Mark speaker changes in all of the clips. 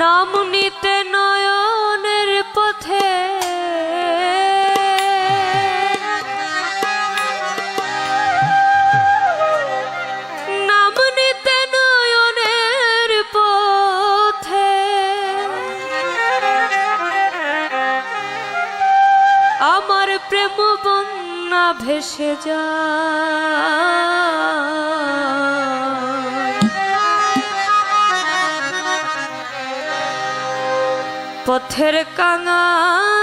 Speaker 1: নাম নিতে নয়নের পথে। নাম নিতে নয়নের আমার প্রেম বন্যা ভেসে যায়। পথের কাঙাল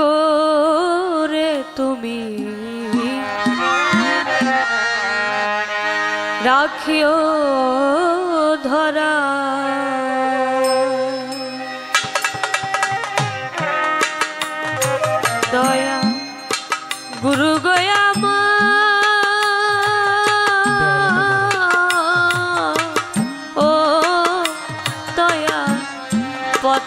Speaker 1: করে তুমি রাখিও ধরা। দয়া গুরু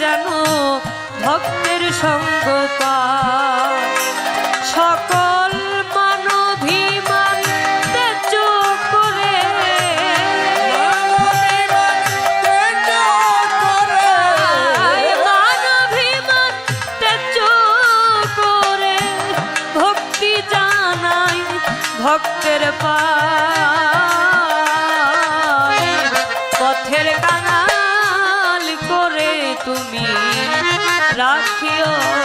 Speaker 1: যেন ভক্তের সঙ্গ সকল মানভিমান করে। মানভিমান করে। ভক্তি জানাই ভক্তের পায়। রাখিও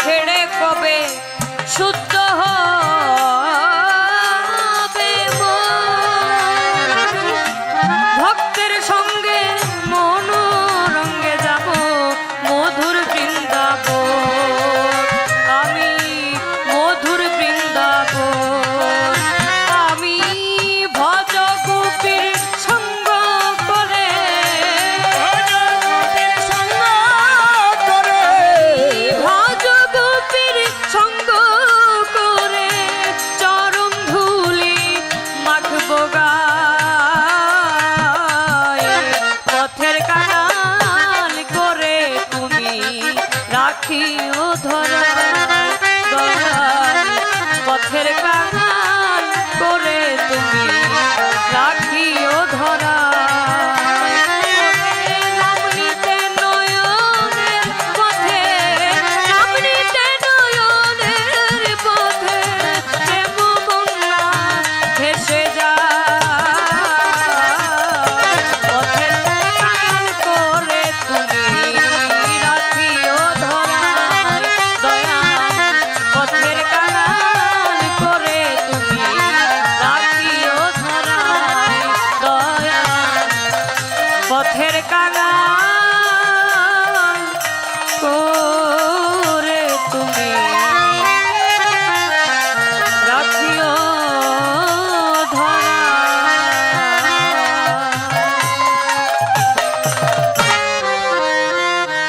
Speaker 1: ছেড়ে কানা